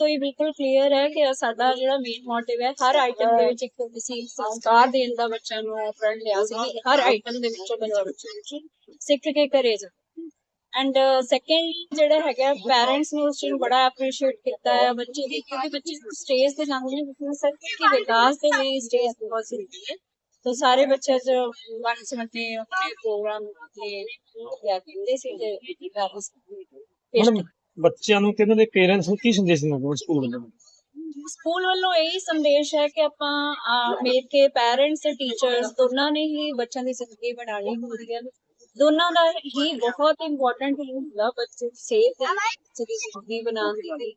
ਤੋਂ ਹੀ ਬਿਲਕੁਲ ਕਲੀਅਰ ਹੈ ਕਿ ਸਾਡਾ ਜਿਹੜਾ ਮੇਨ ਮੋਟਿਵ ਹੈ, ਹਰ ਆਈਟਮ ਦੇ ਵਿੱਚ ਇੱਕ ਅਸੀਂ ਸੰਸਕਾਰ ਦੇਣ ਦਾ ਬੱਚਿਆਂ ਨੂੰ ਪ੍ਰਣ ਲਿਆ ਸੀ। ਹਰ ਆਈਟਮ ਦੇ ਵਿੱਚੋਂ ਬੱਚੇ ਸਿੱਖ ਕੇ ਘਰੇ ਜਾ। ਐਂਡ ਸੈਕੰਡ ਜਿਹੜਾ ਹੈਗਾ ਪੈਰੈਂਟਸ ਨੇ ਉਸ ਚੀਜ਼ ਨੂੰ ਬੜਾ ਐਪਰੀਸ਼ੀਏਟ ਕੀਤਾ ਹੈ। ਬੱਚੇ ਦੀ, ਕਿਉਂਕਿ ਬੱਚੇ ਸਟੇਜ ਤੇ ਜਾਂਦੇ ਨੇ ਕਿਉਂਕਿ ਸਰ ਕਿ ਵਿਕਾਸ ਦੇ ਲਈ ਸਟੇਜ ਬਹੁਤ ਜ਼ਰੂਰੀ ਹੈ। ਤਾਂ ਸਾਰੇ ਬੱਚੇ ਜੋ ਵਨ ਸਮਝਦੇ ਆਪਣੇ ਪ੍ਰੋਗਰਾਮ ਤੇ ਲਿਆ ਕਹਿੰਦੇ ਸੀ ਤੇ ਪੈਰੈਂਟਸ ਮੈਡਮ ਬੱਚਿਆਂ ਨੂੰ ਕਿਹਨਾਂ ਦੇ ਪੇਰੈਂਟਸ ਨੂੰ ਕੀ ਸੰਦੇਸ਼ ਦੇਣਾ ਚਾਹੁੰਦੇ ਸਕੂਲ ਵੱਲੋਂ? ਸਕੂਲ ਵੱਲੋਂ ਇਹੀ ਸੰਦੇਸ਼ ਹੈ ਕਿ ਆਪਾਂ ਮਿਲ ਕੇ ਪੈਰੈਂਟਸ ਤੇ ਟੀਚਰਸ ਦੋਨਾਂ ਨੇ ਹੀ ਬੱਚਿਆਂ ਦੀ ਜ਼ਿੰਦਗੀ ਬਣਾਉਣੀ ਹੁੰਦੀ ਹੈ। ਦੋਨਾਂ ਦਾ ਹੀ ਬਹੁਤ ਇੰਪੋਰਟੈਂਟ ਹੁੰਦਾ ਬੱਚੇ ਸੇਫ ਦੀ ਜ਼ਿੰਦਗੀ ਬਣਾਉਣ ਦੇ ਲਈ।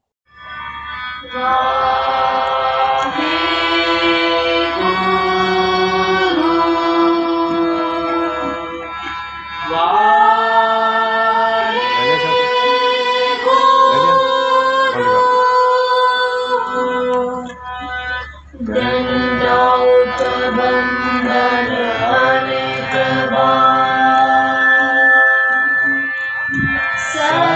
Sarah.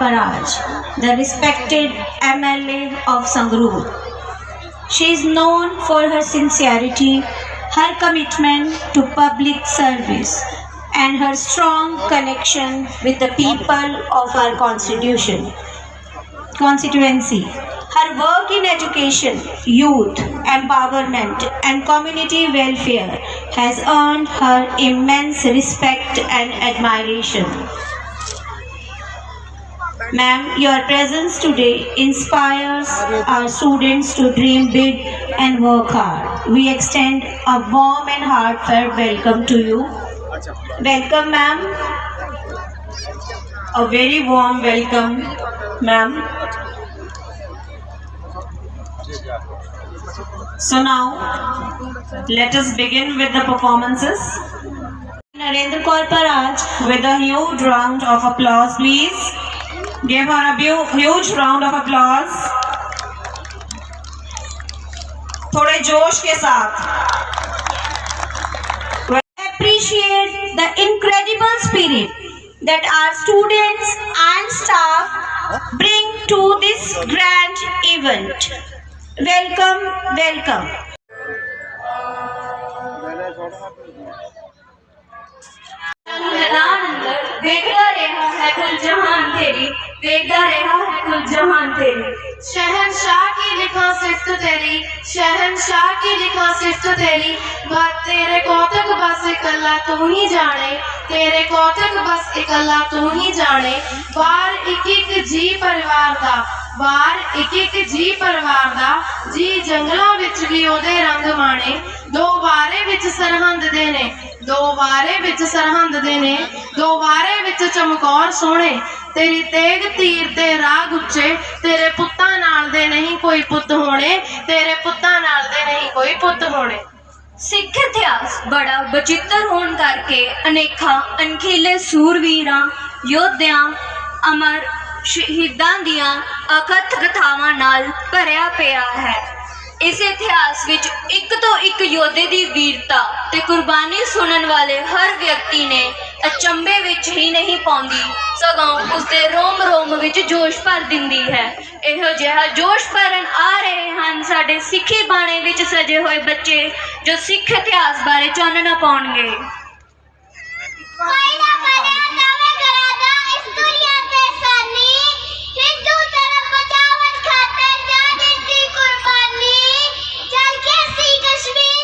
Paraj, the respected MLA of Sangrur. She is known for her sincerity, her commitment to public service, and her strong connection with the people of our constitution constituency. Her work in education, youth empowerment, and community welfare has earned her immense respect and admiration. Ma'am, your presence today inspires our students to dream big and work hard. We extend a warm and heartfelt welcome to you. Welcome, ma'am. A very warm welcome, ma'am. So now, let us begin with the performances. Narendra Kaur Paraj with a huge round of applause, please. Give her a huge round of applause. थोड़े जोश के we appreciate the incredible spirit that our students and staff bring to this grand event. Welcome, welcome. अंदर देख है हर तेरी ਵੇਖਦਾ ਰਿਹਾ ਹੈ ਕੁਲ ਜਹਾਨ ਤੇਰੀ शहनशाह की लिखा सिफ्त तेरी शहनशाह की लिखा सिफ्त तेरी बात तेरे कौतक बस इकल्ला तू ही जाने तेरे कौतक बस इकल्ला तू ही जाने बार एक एक जी परिवार ਦਾ ਬਾਹਰ ਇੱਕ ਇੱਕ ਜੀ ਪਰਿਵਾਰ ਦਾ ਜੀ ਜੰਗਲਾਂ ਵਿੱਚ ਵੀ ਉਹਦੇ ਰੰਗ ਮਾਣੇ ਦੋ ਵਾਰੇ ਵਿੱਚ ਸਰਹੰਦ ਦੇ ਨੇ ਦੋ ਵਾਰੇ ਵਿੱਚ ਸਰਹੰਦ ਦੇ ਨੇ ਦੋ ਵਾਰੇ ਵਿੱਚ ਚਮਕੌਰ ਸੋਹਣੇ ਤੇਰੀ ਤੇਗ ਤੀਰ ਤੇ ਰਾਗ ਉੱਚੇ, ਤੇਰੇ ਪੁੱਤਾਂ ਨਾਲ ਦੇ ਨਹੀਂ ਕੋਈ ਪੁੱਤ ਹੋਣੇ, ਤੇਰੇ ਪੁੱਤਾਂ ਨਾਲ ਦੇ ਨਹੀਂ ਕੋਈ ਪੁੱਤ ਹੋਣੇ। ਸਿੱਖ ਇਤਿਹਾਸ ਬੜਾ ਬਚਿੱਤਰ ਹੋਣ ਕਰਕੇ ਅਨੇਕਾਂ ਅਣਖੀਲੇ ਸੂਰਵੀਰਾਂ, ਯੋਧਿਆਂ, ਅਮਰ ਸ਼ਹੀਦਾਂ ਦੀਆਂ ਅਕਥ ਕਥਾਵਾਂ ਨਾਲ ਭਰਿਆ ਪਿਆ ਹੈ। ਇਸ ਇਤਿਹਾਸ ਵਿੱਚ ਇੱਕ ਤੋਂ ਇੱਕ ਯੋਧੇ ਦੀ ਵੀਰਤਾ ਤੇ ਕੁਰਬਾਨੀ ਸੁਣਨ ਵਾਲੇ ਹਰ ਵਿਅਕਤੀ ਨੇ ਅਚੰਭੇ ਵਿੱਚ ਹੀ ਨਹੀਂ ਪਾਉਂਦੀ, ਸਗੋਂ ਉਸਦੇ ਰੋਮ ਰੋਮ ਵਿੱਚ ਜੋਸ਼ ਭਰ ਦਿੰਦੀ ਹੈ। ਇਹੋ ਜਿਹਾ ਜੋਸ਼ ਭਰਨ ਆ ਰਹੇ ਹਨ ਸਾਡੇ ਸਿੱਖੀ ਬਾਣੇ ਵਿੱਚ ਸਜੇ ਹੋਏ ਬੱਚੇ ਜੋ ਸਿੱਖ ਇਤਿਹਾਸ ਬਾਰੇ ਚਾਨਣਾ ਪਾਉਣਗੇ। ਕੋਈ ਨਾ ਬਣਿਆ ਨਵੇਂ ਘਰਾਂ ਦਾ ਇਸ ਦੁਨੀਆ ਤੇ ਸਾਨੀ। ਹਿੰਦੂ ਧਰਮ ਬਚਾਵਣ ਖਾਤਰ ਜਾ ਦਿੱਤੀ ਕੁਰਬਾਨੀ। ਚੱਲ ਕੇ ਸੀ ਕਸ਼ਮੀਰੀ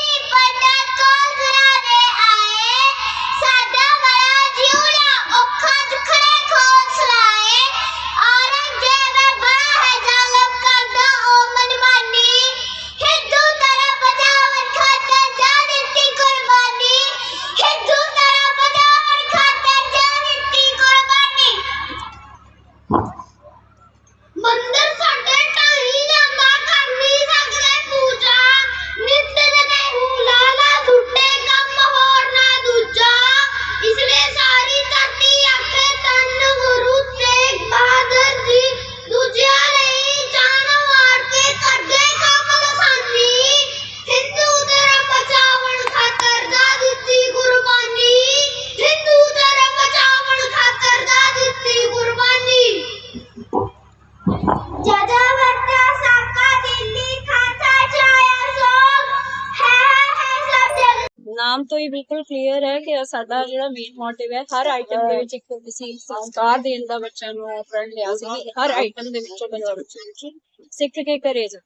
ਨਾਮ ਤੋਂ ਹੀ ਬਿਲਕੁਲ ਕਲੀਅਰ ਹੈ ਕਿ ਸਾਡਾ ਜਿਹੜਾ ਮੇਨ ਮੋਟਿਵ ਹੈ ਹਰ ਆਈਟਮ ਦੇ ਵਿੱਚ ਇੱਕ ਕਿਸੇ ਸੰਸਕਾਰ ਦੇਣ ਦਾ ਬੱਚਿਆਂ ਨੂੰ ਪ੍ਰਣ ਲਿਆ ਸੀ ਕਿ ਹਰ ਆਈਟਮ ਦੇ ਵਿੱਚੋਂ ਬੱਚਾ ਸਿੱਖ ਕੇ ਕਰੇ ਜਾ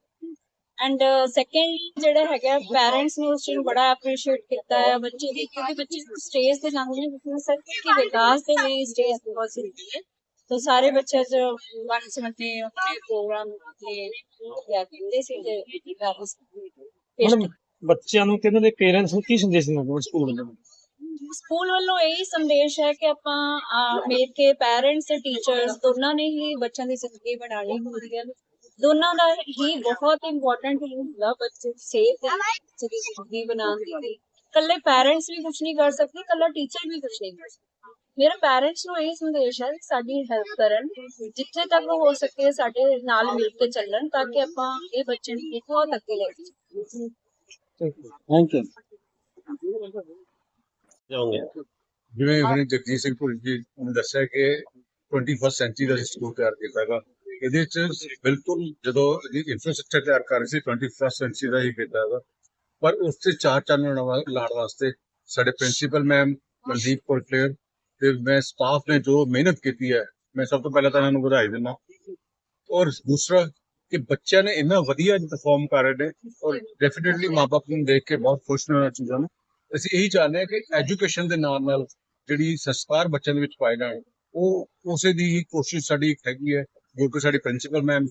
ਐਂਡ ਸੈਕੰਡ ਜਿਹੜਾ ਹੈਗਾ ਪੈਰੈਂਟਸ ਨੇ ਉਸ ਚੀਜ਼ ਨੂੰ ਬੜਾ ਐਪਰੀਸ਼ੀਏਟ ਕੀਤਾ ਹੈ ਬੱਚੇ ਦੀ ਕਿਉਂਕਿ ਬੱਚੇ ਸਟੇਜ ਤੇ ਜਾਂਦੇ ਨੇ ਕਿਉਂਕਿ ਸਭ ਕੇ ਵਿਕਾਸ ਦੇ ਲਈ ਸਟੇਜ ਬਹੁਤ ਜ਼ਰੂਰੀ ਹੈ तो सारे बच्चे जो वन समझते अपने प्रोग्राम के या कहते ਸੀ ਤੇ ਪੈਰਿਸ ਹੁਣ ਬੱਚਿਆਂ ਨੂੰ ਤੇ ਇਹਨਾਂ ਦੇ ਪੇਰੈਂਟਸ ਨੂੰ ਕੀ ਸੰਦੇਸ਼ ਦੇਣਾ ਚਾਹੁੰਦੇ ਸਕੂਲ ਦੇ ਵਿੱਚ ਸਕੂਲ ਵੱਲੋਂ ਇਹੀ ਸੰਦੇਸ਼ ਹੈ ਕਿ ਆਪਾਂ ਮਿਲ ਕੇ ਪੈਰੈਂਟਸ ਤੇ ਟੀਚਰਸ ਦੋਨਾਂ ਨੇ ਹੀ ਬੱਚਿਆਂ ਦੀ ਜ਼ਿੰਦਗੀ ਬਣਾਉਣੀ ਹੁੰਦੀ ਹੈ। ਦੋਨਾਂ ਦਾ ਹੀ ਬਹੁਤ ਇੰਪੋਰਟੈਂਟ ਹੁੰਦਾ ਬੱਚੇ ਸੇਫ ਤੇ ਜ਼ਿੰਦਗੀ ਬਣਾਉਣ ਦੇ ਲਈ। ਪੈਰੈਂਟਸ ਵੀ ਕੁਝ ਨਹੀਂ ਕਰ ਸਕਦੇ, ਇਕੱਲਾ ਟੀਚਰ ਵੀ ਕੁਝ ਨਹੀਂ ਕਰ ਸਕਦਾ। ਮੇਰੇ ਪੈਰੈਂਟਸ ਨੂੰ ਇਹ ਸੰਦੇਸ਼ ਹੈ ਸਾਡੀ ਹੈਲਪ ਕਰਨ, ਜਿੱਥੇ ਤੱਕ ਹੋ ਸਕੇ ਸਾਡੇ ਨਾਲ ਮਿਲ ਕੇ ਚੱਲਣ, ਤਾਂ ਕਿ ਆਪਾਂ ਇਹ ਬੱਚੇ ਨੂੰ ਬਹੁਤ ਅੱਗੇ ਲੈ ਕੇ ਜਾਈਏ। ਥੈਂਕ ਯੂ ਜਾਓਗੇ? ਜਿਵੇਂ ਹੁਣੇ ਜਗਜੀਤ ਸਿੰਘ ਭੁੱਲ ਜੀ ਨੇ ਦੱਸਿਆ ਕਿ 21st ਸੈਂਚਰੀ ਦਾ ਸਕੂਲ ਤਿਆਰ ਕੀਤਾ ਹੈਗਾ। ਇਹਦੇ ਚ ਬਿਲਕੁਲ ਜਦੋਂ ਇਨਫਰਾਸਟ੍ਰਕਚਰ ਤਿਆਰ ਕਰ ਰਹੇ ਸੀ 21st ਸੈਂਚਰੀ ਦਾ ਹੀ ਕੀਤਾ ਹੈਗਾ। ਪਰ ਉਸ ਤੇ ਚਾਰ ਚਾਨਣ ਵਾ- ਲਾਉਣ ਵਾਸਤੇ ਸਾਡੇ ਪ੍ਰਿੰਸੀਪਲ ਮੈਮ ਮਨਦੀਪ ਕੌਰ ਕਲੇਰ ਤੇ ਮੈਂ ਸਟਾਫ ਨੇ ਜੋ ਮਿਹਨਤ ਕੀਤੀ ਹੈ ਮੈਂ ਸਭ ਤੋਂ ਪਹਿਲਾਂ ਤਾਂ ਇਹਨਾਂ ਨੂੰ ਵਧਾਈ ਦਿੰਦਾ। ਔਰ ਦੂਸਰਾ ਕਿ ਬੱਚਿਆਂ ਨੇ ਇੰਨਾ ਵਧੀਆ ਪਰਫਾਰਮ ਕਰ ਰਹੇ ਨੇ ਔਰ ਡੈਫੀਨਿਟਲੀ ਮਾਪੇ ਨੂੰ ਦੇਖ ਕੇ ਬਹੁਤ ਖੁਸ਼ ਨੇ ਉਹਨਾਂ ਚੀਜ਼ਾਂ ਨੂੰ। ਅਸੀਂ ਇਹੀ ਚਾਹੁੰਦੇ ਹਾਂ ਕਿ ਐਜੂਕੇਸ਼ਨ ਦੇ ਨਾਲ ਨਾਲ ਜਿਹੜੀ ਸੰਸਕਾਰ ਬੱਚਿਆਂ ਦੇ ਵਿੱਚ ਪਾਏ ਜਾਣ ਉਹ ਉਸੇ ਦੀ ਹੀ ਕੋਸ਼ਿਸ਼ ਸਾਡੀ ਇੱਕ ਹੈਗੀ ਹੈ। ਜੋ ਕਿ ਸਾਡੀ principal ma'am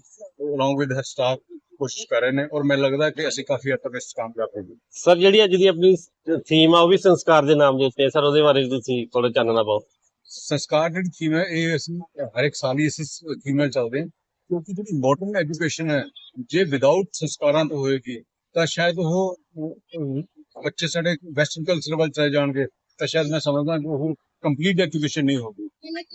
along with her staff ਕੋਸ਼ਿਸ਼ ਕਰ ਰਹੇ ਨੇ ਔਰ ਮੈਨੂੰ ਲੱਗਦਾ ਕਿ ਅਸੀਂ ਕਾਫੀ ਹੱਦ ਤੱਕ ਇਸ ਕੰਮ ਕਰ ਰਹੇ ਹਾਂ ਸਰ ਜਿਹੜੀ ਅੱਜ ਦੀ ਆਪਣੀ ਥੀਮ ਆ ਉਹ ਵੀ ਸੰਸਕਾਰ ਦੇ ਨਾਮ ਦੇ ਉੱਤੇ ਸਰ ਉਹਦੇ ਬਾਰੇ ਤੁਸੀਂ ਥੋੜਾ ਚਾਨਣਾ ਪਾਓ ਸੰਸਕਾਰ ਜਿਹੜੀ ਥੀਮ ਹੈ ਇਹ ਅਸੀਂ ਹਰ ਇੱਕ ਸਾਲ ਹੀ ਇਸ ਥੀਮ ਨਾਲ ਚੱਲਦੇ ਹਾਂ। ਕਿਉਂਕਿ ਜਿਹੜੀ ਮਾਡਰਨ ਐਜੂਕੇਸ਼ਨ ਹੈ, ਜੇ ਵਿਦਆਊਟ ਸੰਸਕਾਰਾਂ ਤੋਂ ਹੋਏਗੀ, ਤਾਂ ਸ਼ਾਇਦ ਉਹ ਬੱਚੇ ਸਾਡੇ ਵੈਸਟਰਨ ਕਲਚਰ ਵੱਲ ਚਲੇ ਜਾਣਗੇ, ਤਾਂ ਸ਼ਾਇਦ ਮੈਂ ਸਮਝਦਾ ਕਿ ਉਹ ਕੰਪਲੀਟ ਐਜੂਕੇਸ਼ਨ ਨਹੀਂ ਹੋਗੀ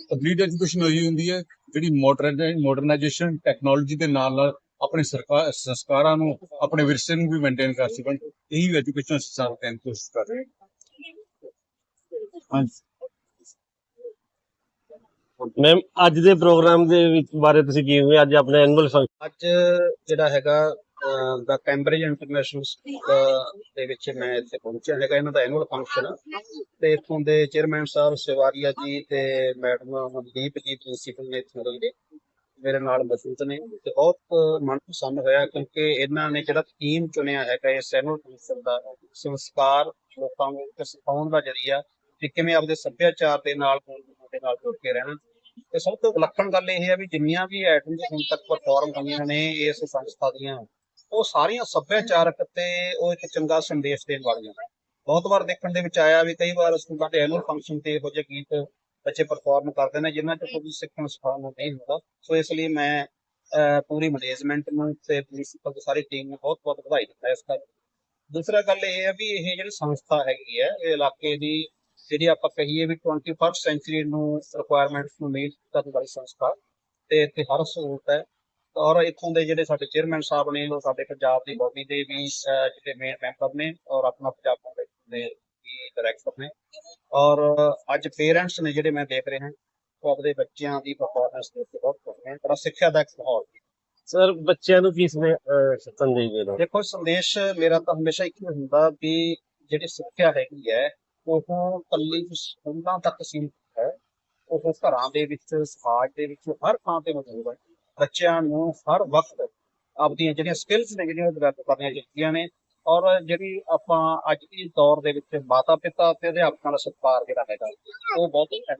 ਕੰਪਲੀਟ ਐਜੂਕੇਸ਼ਨ ਉਹੀ ਹੁੰਦੀ ਹੈ, ਜਿਹੜੀ ਮਾਡਰਨ ਮਾਡਰਨਾਈਜੇਸ਼ਨ ਟੈਕਨੋਲੋਜੀ ਦੇ ਨਾਲ ਨਾਲ ਆਪਣੇ ਸਰਕਾਰ ਸੰਸਕਾਰਾਂ ਨੂੰ, ਆਪਣੇ ਵਿਰਸੇ ਨੂੰ ਵੀ ਮੇਨਟੇਨ ਕਰ ਸਕਣ। ਇਹੀ ਐਜੂਕੇਸ਼ਨ ਸਿਸਟਮ ਦੀ ਕੋਸ਼ਿਸ਼ ਕਰ ਰਹੇ ਹਾਂ। ਹਾਂਜੀ। ਮੈਮ ਅੱਜ ਦੇ ਪ੍ਰੋਗਰਾਮ ਦੇ ਵਿੱਚ ਬਾਰੇ ਤੁਸੀਂ ਕੀ ਹੋਵੇ ਅੱਜ ਆਪਣੇ ਐਨੂਅਲ ਫੰਕਸ਼ਨ ਅੱਜ ਜਿਹੜਾ ਹੈਗਾ ਦਾ ਕੈਂਬਰਿਜ ਇੰਟਰਨੈਸ਼ਨਲ ਦੇ ਵਿੱਚ ਮੈਂ ਇੱਥੇ ਪਹੁੰਚਿਆ ਹੈਗਾ। ਇਹਨਾਂ ਦਾ ਐਨੂਅਲ ਫੰਕਸ਼ਨ ਤੇ ਇਥੋਂ ਦੇ ਚੇਅਰਮੈਨ ਸਾਹਿਬ ਸਿਵਾਰੀਆ ਜੀ ਤੇ ਮੈਡਮ ਮਨਦੀਪ ਜੀ ਪ੍ਰਿੰਸੀਪਲ ਨੇ ਇੱਥੋਂ ਦੇ ਮੇਰੇ ਨਾਲ ਮੌਜੂਦ ਨੇ। ਤੇ ਬਹੁਤ ਮਨ ਹੋਇਆ ਕਿਉਂਕਿ ਇਹਨਾਂ ਨੇ ਜਿਹੜਾ ਥੀਮ ਚੁਣਿਆ ਹੈਗਾ, ਇਸ ਐਨੂਅਲ ਫੰਕਸ਼ਨ ਦਾ, ਸੰਸਕਾਰ ਲੋਕਾਂ ਨੂੰ ਸਿਖਾਉਣ ਦਾ ਜਰੀਆ ਕਿ ਕਿਵੇਂ ਆਪਦੇ ਸੱਭਿਆਚਾਰ ਦੇ ਨਾਲ ਨਾਲ ਜੁੜ ਕੇ ਰਹਿਣਾ। ਤੇ ਸਭ ਤੋਂ ਵਿਲੱਖਣ ਗੱਲ ਇਹ ਹੈ ਵੀ ਜਿੰਨੀਆਂ ਵੀ ਆਈਟਮਸ ਹੁਣ ਤੱਕ ਪਰਫਾਰਮ ਹੋਈਆਂ ਨੇ, ਇਸ ਸੰਸਥਾ ਦੀਆਂ, ਉਹ ਸਾਰੀਆਂ ਸੱਭਿਆਚਾਰਕ ਤੇ ਉਹ ਇੱਕ ਚੰਗਾ ਸੰਦੇਸ਼ ਦੇਣ ਵਾਲੀਆਂ। ਬਹੁਤ ਵਾਰ ਦੇਖਣ ਦੇ ਵਿੱਚ ਆਇਆ ਵੀ ਕਈ ਵਾਰ ਸਕੂਲਾਂ ਦੇ ਐਨੂਅਲ ਫੰਕਸ਼ਨ ਤੇ ਇਹੋ ਜਿਹੇ ਗੀਤ ਬੱਚੇ ਪਰਫਾਰਮ ਕਰਦੇ ਨੇ, ਜਿਨ੍ਹਾਂ 'ਚ ਕੋਈ ਸਿੱਖਣ ਸਿਖਾਉਣ ਨਹੀਂ ਹੁੰਦਾ। ਸੋ ਇਸ ਲਈ ਮੈਂ ਪੂਰੀ ਮੈਨੇਜਮੈਂਟ ਨੂੰ ਤੇ ਪ੍ਰਿੰਸੀਪਲ ਦੀ ਸਾਰੀ ਟੀਮ ਨੂੰ ਬਹੁਤ ਬਹੁਤ ਵਧਾਈ ਦਿੰਦਾ ਇਸ ਗੱਲ ਦੂਸਰਾ ਗੱਲ ਇਹ ਹੈ ਵੀ ਇਹ ਜਿਹੜੀ ਸੰਸਥਾ ਹੈਗੀ ਹੈ, ਇਹ ਇਲਾਕੇ ਦੀ ਜਿਹੜੀ ਆਪਾਂ ਕਹੀਏ ਵੀ 21st ਸੈਂਚੁਰੀ ਨੂੰ ਰਿਕੁਆਇਰਮੈਂਟਸ ਨੂੰ ਮੀਟ ਕਰਨ ਵਾਲੀ ਸੰਸਥਾ ਤੇ ਇੱਥੇ ਹਰ ਸਹੂਲਤ ਹੈ। ਔਰ ਇੱਥੋਂ ਦੇ ਜਿਹੜੇ ਸਾਡੇ ਚੇਅਰਮੈਨ ਸਾਹਿਬ ਨੇ ਉਹ ਸਾਡੇ ਪੰਜਾਬ ਦੀ ਬੋਡੀ ਦੇ ਵੀ ਜਿਹੜੇ ਮੇਨ ਮੈਂਬਰ ਨੇ ਔਰ ਆਪਣਾ ਪੰਜਾਬ ਦੇ ਡਾਇਰੈਕਟਰ ਨੇ। ਔਰ ਅੱਜ ਪੇਰੈਂਟਸ ਨੇ ਜਿਹੜੇ ਮੈਂ ਦੇਖ ਰਿਹਾ ਉਹ ਆਪਣੇ ਬੱਚਿਆਂ ਦੀ ਪਰਫਾਰਮੈਂਸ ਦੇ ਉੱਤੇ ਬਹੁਤ ਖੁਸ਼ ਨੇ। ਬੜਾ ਸਿੱਖਿਆ ਦਾ ਇੱਕ ਮਾਹੌਲ ਸਰ ਬੱਚਿਆਂ ਨੂੰ ਨੇ ਸੰਦੇਸ਼ ਦੇਣਾ ਦੇਖੋ ਸੰਦੇਸ਼ ਮੇਰਾ ਤਾਂ ਹਮੇਸ਼ਾ ਇੱਕ ਹੀ ਹੁੰਦਾ ਵੀ ਜਿਹੜੀ ਸਿੱਖਿਆ ਹੈਗੀ ਹੈ ਉਹ ਕੱਲੀ ਸਕੂਲਾਂ ਤੱਕ ਸੀਮਿਤ ਹੈ। ਉਹ ਘਰਾਂ ਦੇ ਵਿੱਚ, ਸਮਾਜ ਦੇ ਵਿੱਚ, ਹਰ ਥਾਂ ਤੇ ਮੌਜੂਦ ਹੈ। ਬੱਚਿਆਂ ਨੂੰ ਹਰ ਵਕਤ ਆਪਣੀਆਂ ਜਿਹੜੀਆਂ ਸਕਿੱਲਸ ਨੇ, ਜਿਹੜੀਆਂ ਡਿਵੈਲਪ ਕਰਨੀਆਂ ਚਾਹੀਦੀਆਂ ਨੇ। ਔਰ ਜਿਹੜੀ ਆਪਾਂ ਅੱਜ ਦੀ ਦੌਰ ਦੇ ਵਿੱਚ ਮਾਤਾ ਪਿਤਾ ਤੇ ਅਧਿਆਪਕਾਂ ਦਾ ਸਤਿਕਾਰ ਜਿਹੜਾ ਹੈਗਾ, ਉਹ ਬਹੁਤ ਹੀ ਹੈ।